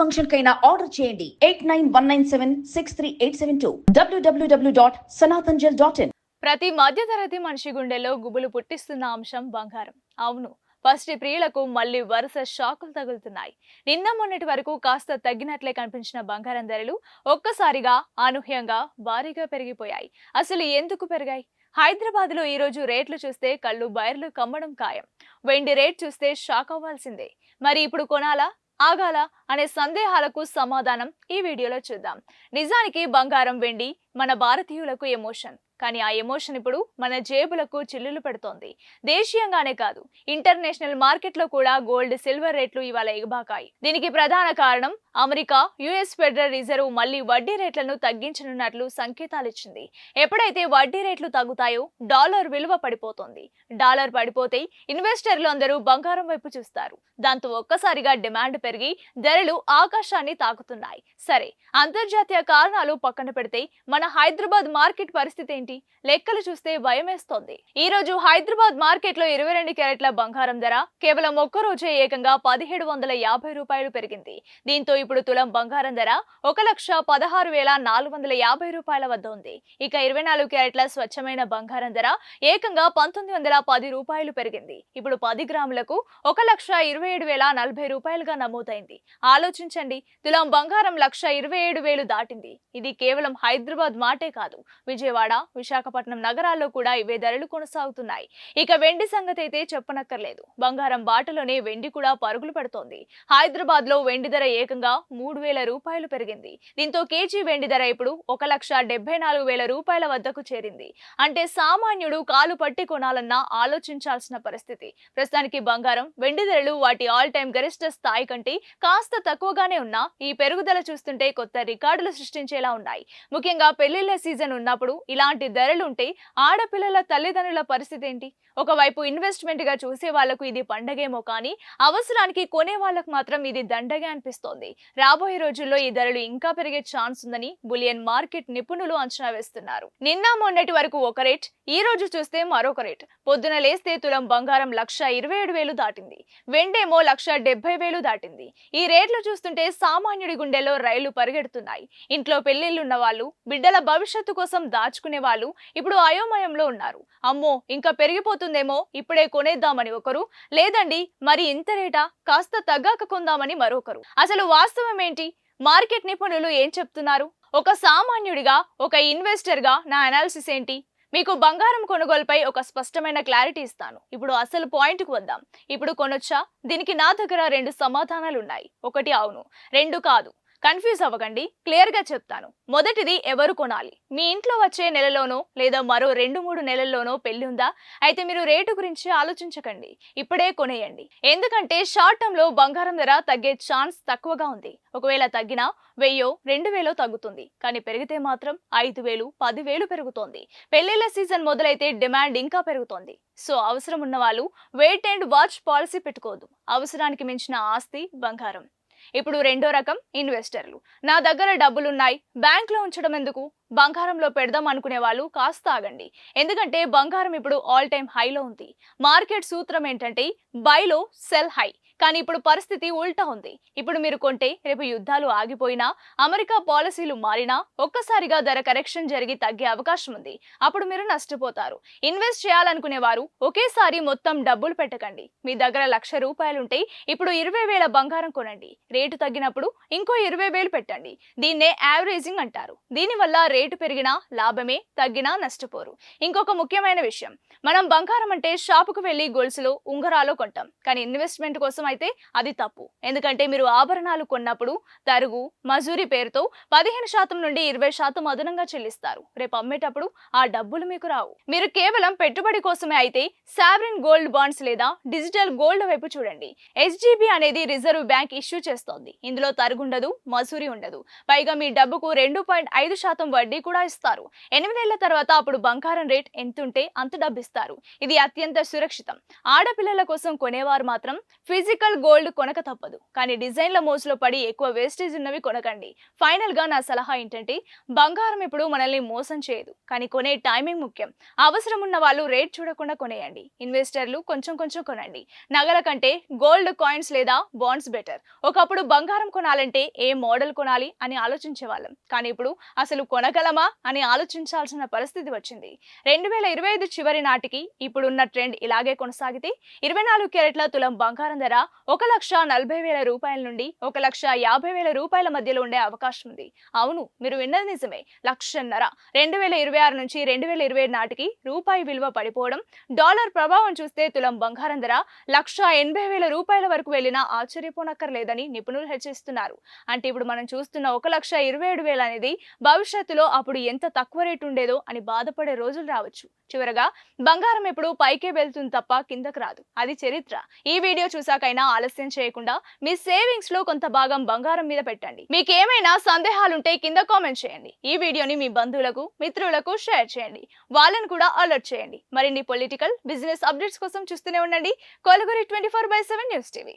Function కైనా order చేయండి. Eight nine one nine seven six three eight seven two. W W W dot సనాతన్జల్ dot in. ప్రతి మధ్యతరగతి మనిషి గుండెలో గుబులు పుట్టిస్తున్న అంశం బంగారం. అవును ఫస్ట్ ప్రియులకు మళ్ళీ వరుస షాకులు తగులుతున్నాయి. నిన్న మొన్నటి వరకు కాస్త తగ్గినట్లే కనిపించిన బంగారం ధరలు ఒక్కసారిగా అనూహ్యంగా భారీగా పెరిగిపోయాయి. అసలు ఎందుకు పెరిగాయి? హైదరాబాద్లో ఈరోజు ఈ రోజు రేట్లు చూస్తే కళ్ళు బయర్లు కమ్మడం ఖాయం. వెండి రేట్ చూస్తే షాక్ అవ్వాల్సిందే. మరి ఇప్పుడు కొనాలా? ఆగాల అనే సందేహాలకు సమాధానం ఈ వీడియోలో చూద్దాం. నిజానికి బంగారం వెండి మన భారతీయులకు ఎమోషన్. కానీ ఆ ఎమోషన్ ఇప్పుడు మన జేబులకు చిల్లులు పెడుతోంది. దేశీయంగానే కాదు ఇంటర్నేషనల్ మార్కెట్లో కూడా గోల్డ్ సిల్వర్ రేట్లు ఇవాళ ఎగబాకాయి. దీనికి ప్రధాన కారణం అమెరికా యుఎస్ ఫెడరల్ రిజర్వ్ మళ్ళీ వడ్డీ రేట్లను తగ్గించనున్నట్లు సంకేతాలు ఇచ్చింది. ఎప్పుడైతే వడ్డీ రేట్లు తగ్గుతాయో డాలర్ విలువ పడిపోతుంది. డాలర్ పడిపోతే ఇన్వెస్టర్లు అందరూ బంగారం వైపు చూస్తారు. దాంతో ఒక్కసారిగా డిమాండ్ పెరిగి ధరలు ఆకాశాన్ని తాకుతున్నాయి. సరే అంతర్జాతీయ కారణాలు పక్కన పెడితే మన హైదరాబాద్ మార్కెట్ పరిస్థితి ఏంటి? లెక్కలు చూస్తే భయమేస్తోంది. ఈ రోజు హైదరాబాద్ మార్కెట్లో ఇరవై రెండు క్యారెట్ల బంగారం ధర కేవలం ఒక్క రోజే ఏకంగా పదిహేడు వందల యాభై రూపాయలు పెరిగింది. దీంతో ఇప్పుడు తులం బంగారం ధర ఒక లక్ష పదహారు వేల నాలుగు వందల యాభై రూపాయల వద్ద ఉంది. ఇక ఇరవై నాలుగు క్యారెట్ల స్వచ్ఛమైన బంగారం ధర ఏకంగా పంతొమ్మిది వందల పది రూపాయలు పెరిగింది. ఇప్పుడు పది గ్రాములకు ఒక లక్ష ఇరవై ఏడు వేల నలభై రూపాయలుగా నమోదైంది. ఆలోచించండి తులం బంగారం లక్ష ఇరవై ఏడు వేలు దాటింది. ఇది కేవలం హైదరాబాద్ మాటే కాదు విజయవాడ విశాఖపట్నం నగరాల్లో కూడా ఇవే ధరలు కొనసాగుతున్నాయి. ఇక వెండి సంగతి అయితే చెప్పనక్కర్లేదు. బంగారం బాటలోనే వెండి కూడా పరుగులు పెడుతోంది. హైదరాబాద్లో వెండి ధర ఏకంగా మూడు వేల రూపాయలు పెరిగింది. దీంతో కేజీ వెండి ధర ఇప్పుడు ఒక లక్ష డెబ్బై నాలుగు వేల రూపాయల వద్దకు చేరింది. అంటే సామాన్యుడు కాలు పట్టి కొనాలన్నా ఆలోచించాల్సిన పరిస్థితి. ప్రస్తుతానికి బంగారం వెండి ధరలు వాటి ఆల్ టైమ్ గరిష్ట స్థాయి కంటే కాస్త తక్కువగానే ఉన్నా ఈ పెరుగుదల చూస్తుంటే కొత్త రికార్డులు సృష్టించేలా ఉన్నాయి. ముఖ్యంగా పెళ్ళిళ్ళ సీజన్ ఉన్నప్పుడు ఇలాంటి ధరలుంటే ఆడపిల్లల తల్లిదండ్రుల పరిస్థితి ఏంటి ఒకవైపు ఇన్వెస్ట్మెంట్గా చూసే వాళ్ళకు ఇది పండగేమో కానీ అవసరానికి కొనే వాళ్ళకు మాత్రం ఇది దండగా అనిపిస్తోంది. రాబోయే రోజుల్లో ఈ ధరలు ఇంకా పెరిగే ఛాన్స్ ఉందని బులియన్ మార్కెట్ నిపుణులు అంచనా వేస్తున్నారు. నిన్న మొన్నటి వరకు ఒక రేట్ ఈ రోజు చూస్తే మరొక రేట్. పొద్దున లేస్తే తులం బంగారం లక్ష ఇరవై ఏడు వేలు దాటింది. వెండేమో లక్ష డెబ్బై వేలు దాటింది. ఈ రేట్లు చూస్తుంటే సామాన్యుడి గుండెలో రైళ్ళు పరిగెడుతున్నాయి. ఇంట్లో పెళ్ళిళ్ళున్న వాళ్ళు బిడ్డల భవిష్యత్తు కోసం దాచుకునే వాళ్ళు ఇప్పుడు అయోమయంలో ఉన్నారు. అమ్మో ఇంకా పెరిగిపోతుందేమో? ఇప్పుడే కొనేద్దామని ఒకరు. లేదండి మరి ఇంత రేటా? కాస్త తగ్గాక కొందామని మరొకరు. అసలు వాస్తవం ఏంటి? మార్కెట్ నిపుణులు ఏం చెప్తున్నారు? ఒక సామాన్యుడిగా ఒక ఇన్వెస్టర్గా నా అనాలిసిస్ ఏంటి? మీకు బంగారం కొనుగోలుపై ఒక స్పష్టమైన క్లారిటీ ఇస్తాను. ఇప్పుడు అసలు పాయింట్కు వద్దాం. ఇప్పుడు కొనొచ్చా? దీనికి నా దగ్గర రెండు సమాధానాలు ఉన్నాయి ఒకటి అవును రెండు కాదు. కన్ఫ్యూజ్ అవ్వకండి క్లియర్గా చెప్తాను. మొదటిది ఎవరు కొనాలి? మీ ఇంట్లో వచ్చే నెలలోనో లేదా మరో రెండు మూడు నెలల్లోనో పెళ్ళి ఉందా? అయితే మీరు రేటు గురించి ఆలోచించకండి ఇప్పుడే కొనేయండి. ఎందుకంటే షార్ట్ టర్మ్లో బంగారం ధర తగ్గే ఛాన్స్ తక్కువగా ఉంది. ఒకవేళ తగ్గినా వెయ్యో రెండు వేలో తగ్గుతుంది. కానీ పెరిగితే మాత్రం ఐదు వేలు పదివేలు పెరుగుతోంది. పెళ్ళిళ్ళ సీజన్ మొదలైతే డిమాండ్ ఇంకా పెరుగుతోంది. సో అవసరం ఉన్న వాళ్ళు వెయిట్ అండ్ వాచ్ పాలసీ పెట్టుకోవద్దు. అవసరానికి మించిన ఆస్తి బంగారం. ఇప్పుడు రెండో రకం ఇన్వెస్టర్లు. నా దగ్గర డబ్బులున్నాయి బ్యాంక్లో ఉంచడం ఎందుకు? బంగారంలో పెడదాం అనుకునే వాళ్ళు కాస్త ఆగండి. ఎందుకంటే బంగారం ఇప్పుడు ఆల్ టైమ్ హైలో ఉంది. మార్కెట్ సూత్రం ఏంటంటే బైలో సెల్ హై కానీ ఇప్పుడు పరిస్థితి ఉల్టా ఉంది. ఇప్పుడు మీరు కొంటే రేపు యుద్ధాలు ఆగిపోయినా అమెరికా పాలసీలు మారినా ఒక్కసారిగా ధర కరెక్షన్ జరిగి తగ్గే అవకాశం ఉంది. అప్పుడు మీరు నష్టపోతారు. ఇన్వెస్ట్ చేయాలనుకునే వారు ఒకేసారి మొత్తం డబ్బులు పెట్టకండి. మీ దగ్గర లక్ష రూపాయలుంటే ఇప్పుడు ఇరవై వేల బంగారం కొనండి. రేటు తగ్గినప్పుడు ఇంకో ఇరవై వేలు పెట్టండి. దీన్నే యావరేజింగ్ అంటారు. దీనివల్ల రేటు పెరిగినా లాభమే తగ్గినా నష్టపోరు. ఇంకొక ముఖ్యమైన విషయం. మనం బంగారం అంటే షాపుకు వెళ్ళి గొలుసులో ఉంగరాలు కొంటాం. కానీ ఇన్వెస్ట్మెంట్ కోసం అయితే అది తప్పు. ఎందుకంటే మీరు ఆభరణాలు కొన్నప్పుడు తరుగు మజూరీ పేరుతో పదిహేను శాతం నుండి ఇరవై శాతం అదనంగా చెల్లిస్తారు. రేపు అమ్మేటప్పుడు ఆ డబ్బులు మీకు రావు. మీరు కేవలం పెట్టుబడి కోసమే అయితే సావరిన్ గోల్డ్ బాండ్స్ లేదా డిజిటల్ గోల్డ్ వైపు చూడండి. ఎస్జీబీ అనేది రిజర్వ్ బ్యాంక్ ఇష్యూ చేస్తోంది. ఇందులో తరుగుండదు మసూరి ఉండదు. పైగా మీ డబ్బుకు రెండు పాయింట్ ఐదు శాతం వడ్డీ కూడా ఇస్తారు. ఎనిమిదేళ్ళ తర్వాత అప్పుడు బంగారం రేట్ ఎంతుంటే అంత డబ్బు ఇస్తారు ఇది అత్యంత సురక్షితం. ఆడపిల్లల కోసం కొనేవారు మాత్రం ఫిజికల్ ఫిజికల్ గోల్డ్ కొనక తప్పదు. కానీ డిజైన్ల మోసులో పడి ఎక్కువ వేస్టేజ్ ఉన్నవి కొనకండి. ఫైనల్గా నా సలహా ఏంటంటే బంగారం ఇప్పుడు మనల్ని మోసం చేయదు. కానీ కొనే టైమింగ్ ముఖ్యం. అవసరం ఉన్న వాళ్ళు రేట్ చూడకుండా కొనేయండి. ఇన్వెస్టర్లు కొంచెం కొంచెం కొనండి. నగల కంటే గోల్డ్ కాయిన్స్ లేదా బాండ్స్ బెటర్. ఒకప్పుడు బంగారం కొనాలంటే ఏ మోడల్ కొనాలి అని ఆలోచించే వాళ్ళం కానీ ఇప్పుడు అసలు కొనగలమా అని ఆలోచించాల్సిన పరిస్థితి వచ్చింది. రెండు వేల ఇరవై ఐదు చివరి నాటికి ఇప్పుడున్న ట్రెండ్ ఇలాగే కొనసాగితే ఇరవై నాలుగు క్యారెట్ల తులం బంగారం ధర ఒక లక్ష నలభై వేల రూపాయల నుండి ఒక లక్ష యాభై వేల రూపాయల మధ్యలో ఉండే అవకాశం ఉంది. అవును మీరు విన్నది నిజమే. లక్షన్నర. రెండు వేల ఇరవై ఆరు నుంచి రెండు వేల ఇరవై నాటికి రూపాయి విలువ పడిపోవడం డాలర్ ప్రభావం చూస్తే తులం బంగారం ధర లక్ష ఎనభై వేల రూపాయల వరకు వెళ్ళినా ఆశ్చర్యపోనక్కర్లేదని నిపుణులు హెచ్చరిస్తున్నారు. అంటే ఇప్పుడు మనం చూస్తున్న ఒక లక్ష ఇరవై ఏడు వేలు అనేది భవిష్యత్తులో అప్పుడు ఎంత తక్కువ రేటు ఉండేదో అని బాధపడే రోజులు రావచ్చు. చివరగా బంగారం ఎప్పుడు పైకే వెళ్తుంది తప్ప కిందకు రాదు. అది చరిత్ర. ఈ వీడియో చూసాకైనా ఆలస్యం చేయకుండా మీ సేవింగ్స్లో కొంత భాగం బంగారం మీద పెట్టండి. మీకు ఏమైనా సందేహాలుంటే కింద కామెంట్ చేయండి. ఈ వీడియోని మీ బంధువులకు మిత్రులకు షేర్ చేయండి. వాళ్ళను కూడా అలర్ట్ చేయండి. మరిన్ని పొలిటికల్ బిజినెస్ అప్డేట్స్ కోసం చూస్తూనే ఉండండి. కొలగురి twenty four by seven news TV.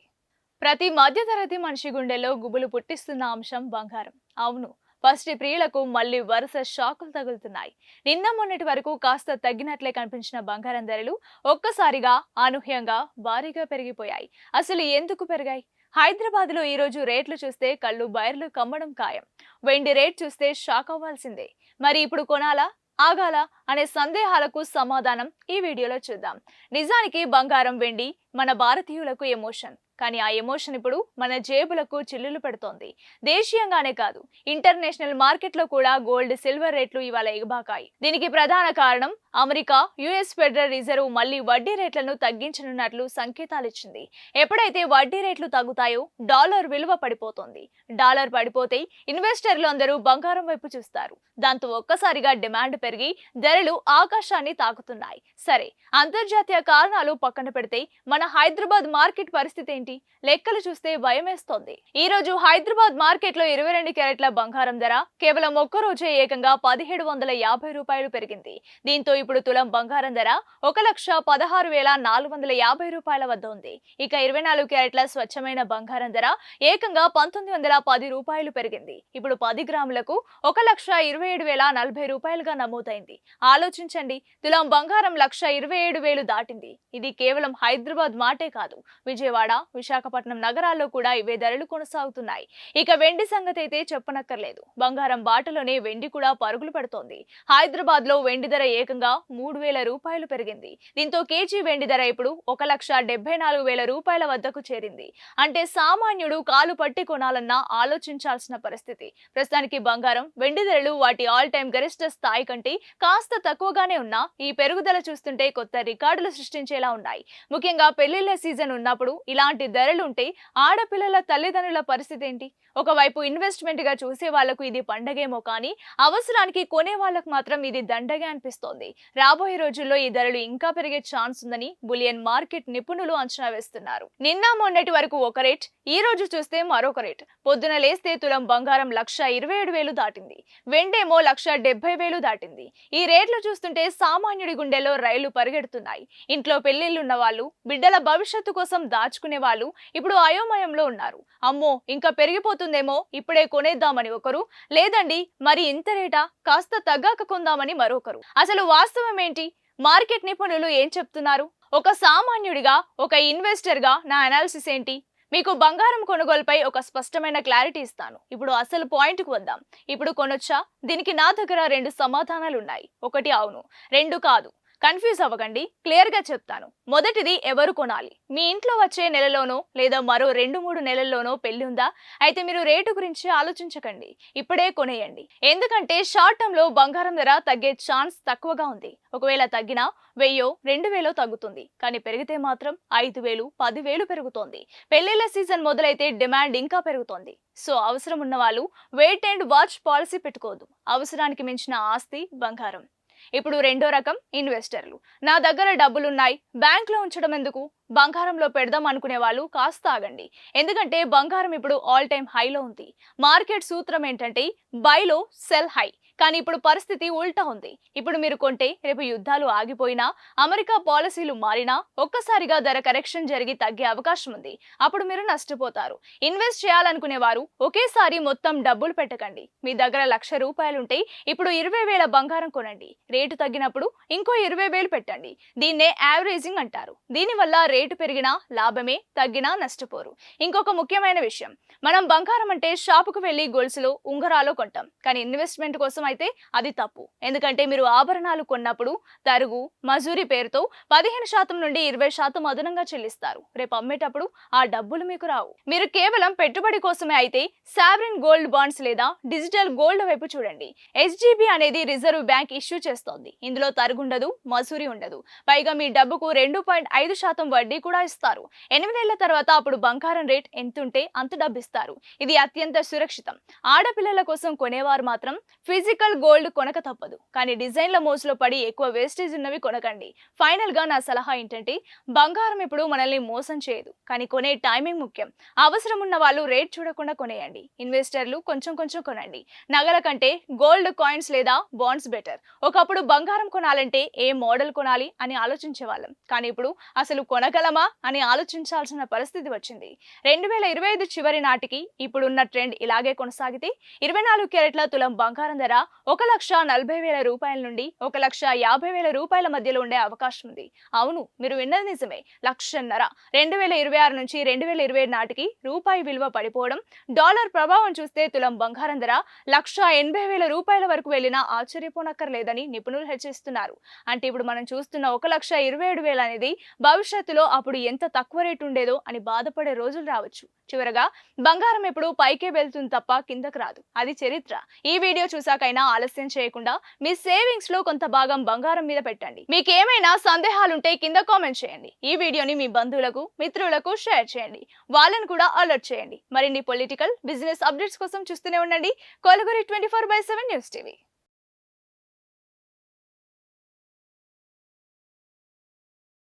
ప్రతి మధ్యతరగతి మనిషి గుండెలో గుబులు పుట్టిస్తున్న అంశం బంగారం. అవును ఫస్ట్ ప్రియులకు మళ్ళీ వరుస షాకులు తగులుతున్నాయి. నిన్న మొన్నటి వరకు కాస్త తగ్గినట్లే కనిపించిన బంగారం ధరలు ఒక్కసారిగా అనూహ్యంగా భారీగా పెరిగిపోయాయి. అసలు ఎందుకు పెరిగాయి? హైదరాబాద్లో ఈరోజు రేట్లు చూస్తే కళ్ళు బయర్లు కమ్మడం ఖాయం. వెండి రేట్ చూస్తే షాక్ అవ్వాల్సిందే. మరి ఇప్పుడు కొనాలా? ఆగాల? అనే సందేహాలకు సమాధానం ఈ వీడియోలో చూద్దాం. నిజానికి బంగారం వెండి మన భారతీయులకు ఎమోషన్. కానీ ఆ ఎమోషన్ ఇప్పుడు మన జేబులకు చిల్లులు పెడుతోంది. దేశీయంగానే కాదు ఇంటర్నేషనల్ మార్కెట్లో కూడా గోల్డ్ సిల్వర్ రేట్లు ఇవాళ ఎగబాకాయి. దీనికి ప్రధాన కారణం అమెరికా యుఎస్ ఫెడరల్ రిజర్వ్ మళ్ళీ వడ్డీ రేట్లను తగ్గించనున్నట్లు సంకేతాలిచ్చింది. ఎప్పుడైతే వడ్డీ రేట్లు తగ్గుతాయో డాలర్ విలువ పడిపోతుంది. డాలర్ పడిపోతే ఇన్వెస్టర్లు అందరూ బంగారం వైపు చూస్తారు. దాంతో ఒక్కసారిగా డిమాండ్ పెరిగి ధరలు ఆకాశాన్ని తాకుతున్నాయి. సరే అంతర్జాతీయ కారణాలు పక్కన పెడితే మన హైదరాబాద్ మార్కెట్ పరిస్థితి ఏంటి? లెక్కలు చూస్తే భయమేస్తోంది. ఈ రోజు హైదరాబాద్ మార్కెట్లో ఇరవై రెండు క్యారెట్ల బంగారం ధర కేవలం ఒక్క రోజే ఏకంగా పదిహేడు వందల యాభై రూపాయలు పెరిగింది. దీంతో ఇప్పుడు తులం బంగారం ధర ఒక లక్ష పదహారు వేల నాలుగు వందల యాభై రూపాయల వద్ద ఉంది. ఇక ఇరవై నాలుగు క్యారెట్ల స్వచ్ఛమైన బంగారం ధర ఏకంగా పంతొమ్మిది వందల పది రూపాయలు పెరిగింది. ఇప్పుడు పది గ్రాములకు ఒక లక్ష ఇరవై ఏడు వేల నలభై రూపాయలుగా నమోదైంది. ఆలోచించండి తులం బంగారం లక్ష ఇరవై ఏడు వేలు దాటింది. ఇది కేవలం హైదరాబాద్ మాటే కాదు విజయవాడ విశాఖపట్నం నగరాల్లో కూడా ఇవే ధరలు కొనసాగుతున్నాయి. ఇక వెండి సంగతి అయితే చెప్పనక్కర్లేదు. బంగారం బాటలోనే వెండి కూడా పరుగులు పెడుతోంది. హైదరాబాద్లో వెండి ధర ఏకంగా మూడు వేల రూపాయలు పెరిగింది. దీంతో కేజీ వెండి ధర ఇప్పుడు ఒక లక్ష డెబ్బై నాలుగు వేల రూపాయల వద్దకు చేరింది. అంటే సామాన్యుడు కాలు పట్టి కొనాలన్నా ఆలోచించాల్సిన పరిస్థితి. ప్రస్తుతానికి బంగారం వెండి ధరలు వాటి ఆల్ టైమ్ గరిష్ట స్థాయి కంటే కాస్త తక్కువగానే ఉన్నా ఈ పెరుగుదల చూస్తుంటే కొత్త రికార్డులు సృష్టించేలా ఉన్నాయి. ముఖ్యంగా పెళ్ళిళ్ళ సీజన్ ఉన్నప్పుడు ఇలాంటి ధరలుంటే ఆడపిల్లల తల్లిదండ్రుల పరిస్థితి ఏంటి? ఒకవైపు ఇన్వెస్ట్మెంట్గా చూసే వాళ్ళకు ఇది పండగేమో కానీ అవసరానికి కొనే వాళ్ళకు మాత్రం ఇది దండగా అనిపిస్తోంది. రాబోయే రోజుల్లో ఈ ధరలు ఇంకా పెరిగే ఛాన్స్ ఉందని బులియన్ మార్కెట్ నిపుణులు అంచనా వేస్తున్నారు. నిన్న మొన్నటి వరకు ఒక రేట్ ఈ రోజు చూస్తే మరొక రేట్. పొద్దున లేస్తే తులం బంగారం లక్ష ఇరవై ఏడు వేలు దాటింది. వెండేమో లక్ష డెబ్బై వేలు దాటింది. ఈ రేట్లు చూస్తుంటే సామాన్యుడి గుండెలో రైళ్ళు పరిగెడుతున్నాయి. ఇంట్లో పెళ్ళిళ్ళున్న వాళ్ళు బిడ్డల భవిష్యత్తు కోసం దాచుకునే వాళ్ళు ఇప్పుడు అయోమయంలో ఉన్నారు. అమ్మో ఇంకా పెరిగిపోతుందేమో? ఇప్పుడే కొనేద్దామని ఒకరు లేదండి మరి ఇంత రేటా? కాస్త తగ్గాక కొందామని మరొకరు. అసలు వాస్తవం ఏంటి మార్కెట్ నిపుణులు ఏం చెప్తున్నారు? ఒక సామాన్యుడిగా ఒక ఇన్వెస్టర్గా నా అనాలిసిస్ ఏంటి? మీకు బంగారం కొనుగోలుపై ఒక స్పష్టమైన క్లారిటీ ఇస్తాను. ఇప్పుడు అసలు పాయింట్కి వద్దాం. ఇప్పుడు కొనొచ్చా? దీనికి నా దగ్గర రెండు సమాధానాలు ఉన్నాయి ఒకటి అవును రెండు కాదు. కన్ఫ్యూజ్ అవ్వకండి క్లియర్గా చెప్తాను. మొదటిది ఎవరు కొనాలి? మీ ఇంట్లో వచ్చే నెలలోనో లేదా మరో రెండు మూడు నెలల్లోనో పెళ్ళి ఉందా? అయితే మీరు రేటు గురించి ఆలోచించకండి. ఇప్పుడే కొనేయండి. ఎందుకంటే షార్ట్ టర్మ్లో బంగారం ధర తగ్గే ఛాన్స్ తక్కువగా ఉంది. ఒకవేళ తగ్గినా వెయ్యో రెండు వేలో తగ్గుతుంది. కానీ పెరిగితే మాత్రం ఐదు వేలు పదివేలు పెరుగుతోంది. పెళ్ళిళ్ళ సీజన్ మొదలైతే డిమాండ్ ఇంకా పెరుగుతోంది. సో అవసరం ఉన్న వాళ్ళు వెయిట్ అండ్ వాచ్ పాలసీ పెట్టుకోవద్దు. అవసరానికి మించిన ఆస్తి బంగారం. ఇప్పుడు రెండో రకం ఇన్వెస్టర్లు. నా దగ్గర డబ్బులున్నాయి బ్యాంకులో ఉంచడం ఎందుకు? బంగారంలో పెడదాం అనుకునే వాళ్ళు కాస్త ఆగండి. ఎందుకంటే బంగారం ఇప్పుడు ఆల్ టైమ్ హైలో ఉంది. మార్కెట్ సూత్రం ఏంటంటే బైలో సెల్ హై కానీ ఇప్పుడు పరిస్థితి ఉల్టా ఉంది. ఇప్పుడు మీరు కొంటే రేపు యుద్ధాలు ఆగిపోయినా అమెరికా పాలసీలు మారినా ఒక్కసారిగా ధర కరెక్షన్ జరిగి తగ్గే అవకాశం ఉంది. అప్పుడు మీరు నష్టపోతారు. ఇన్వెస్ట్ చేయాలనుకునే వారు ఒకేసారి మొత్తం డబ్బులు పెట్టకండి. మీ దగ్గర లక్ష రూపాయలుంటే ఇప్పుడు ఇరవై వేల బంగారం కొనండి. రేటు తగ్గినప్పుడు ఇంకో ఇరవై వేలు పెట్టండి. దీన్నే యావరేజింగ్ అంటారు. దీనివల్ల రేటు పెరిగినా లాభమే తగ్గినా నష్టపోరు. ఇంకొక ముఖ్యమైన విషయం. మనం బంగారం అంటే షాపుకు వెళ్ళి గొలుసులో ఉంగరాలు కొంటాం. కానీ ఇన్వెస్ట్మెంట్ కోసం అయితే అది తప్పు. ఎందుకంటే మీరు ఆభరణాలు కొన్నప్పుడు తరుగు మజూరీ పేరుతో పదిహేను శాతం నుండి ఇరవై శాతం అదనంగా చెల్లిస్తారు. రేపు అమ్మేటప్పుడు ఆ డబ్బులు మీకు రావు. మీరు కేవలం పెట్టుబడి కోసమే అయితే సావరిన్ గోల్డ్ బాండ్స్ లేదా డిజిటల్ గోల్డ్ వైపు చూడండి. ఎస్జీబీ అనేది రిజర్వ్ బ్యాంక్ ఇష్యూ చేస్తోంది. ఇందులో తరుగుండదు మసూరి ఉండదు. పైగా మీ డబ్బుకు రెండు పాయింట్ ఐదు శాతం వడ్డీ కూడా ఇస్తారు. ఎనిమిదేళ్ళ తర్వాత అప్పుడు బంగారం రేట్ ఎంతుంటే అంత డబ్బు ఇస్తారు ఇది అత్యంత సురక్షితం. ఆడపిల్లల కోసం కొనేవారు మాత్రం ఫిజికల్ గోల్డ్ కొనక తప్పదు. కానీ డిజైన్ల మోజులో పడి ఎక్కువ వేస్టేజ్ ఉన్నవి కొనకండి. ఫైనల్గా నా సలహా ఏంటంటే బంగారం ఇప్పుడు మనల్ని మోసం చేయదు. కానీ కొనే టైమింగ్ ముఖ్యం. అవసరం ఉన్న వాళ్ళు రేట్ చూడకుండా కొనేయండి. ఇన్వెస్టర్లు కొంచెం కొంచెం కొనండి. నగల కంటే గోల్డ్ కాయిన్స్ లేదా బాండ్స్ బెటర్. ఒకప్పుడు బంగారం కొనాలంటే ఏ మోడల్ కొనాలి అని ఆలోచించే వాళ్ళం కానీ ఇప్పుడు అసలు కొనగలమా అని ఆలోచించాల్సిన పరిస్థితి వచ్చింది. రెండు వేల ఇరవై ఐదు చివరి నాటికి ఇప్పుడున్న ట్రెండ్ ఇలాగే కొనసాగితే ఇరవై నాలుగు క్యారెట్ల తులం బంగారం ధర ఒక లక్ష నలభై వేల రూపాయల నుండి ఒక లక్ష యాభై వేల రూపాయల మధ్యలో ఉండే అవకాశం ఉంది. అవును మీరు విన్నది నిజమే. లక్షన్నర. రెండు వేల ఇరవై ఆరు నుంచి రెండు వేల ఇరవై ఏడు నాటికి రూపాయి విలువ పడిపోవడం డాలర్ ప్రభావం చూస్తే తులం బంగారం ధర లక్ష ఎనభై వేల రూపాయల వరకు వెళ్ళినా ఆశ్చర్యపోనక్కర్లేదని నిపుణులు హెచ్చరిస్తున్నారు. అంటే ఇప్పుడు మనం చూస్తున్న ఒక లక్ష ఇరవై ఏడు వేలు అనేది భవిష్యత్తులో అప్పుడు ఎంత తక్కువ రేటు ఉండేదో అని బాధపడే రోజులు రావచ్చు. చివరగా బంగారం ఎప్పుడు పైకే వెళ్తుంది తప్ప కిందకు రాదు. అది చరిత్ర. ఈ వీడియో చూసాక చూసాకైనా ఆలస్యం చేయకుండా మీ సేవింగ్స్లో కొంత భాగం బంగారం మీద పెట్టండి. మీకు ఏమైనా సందేహాలుంటే కింద కామెంట్ చేయండి. ఈ వీడియోని మీ బంధువులకు మిత్రులకు షేర్ చేయండి. వాళ్ళను కూడా అలర్ట్ చేయండి. మరిన్ని పొలిటికల్ బిజినెస్ అప్డేట్స్ కోసం చూస్తూనే ఉండండి. కొలగురి twenty four by seven news TV.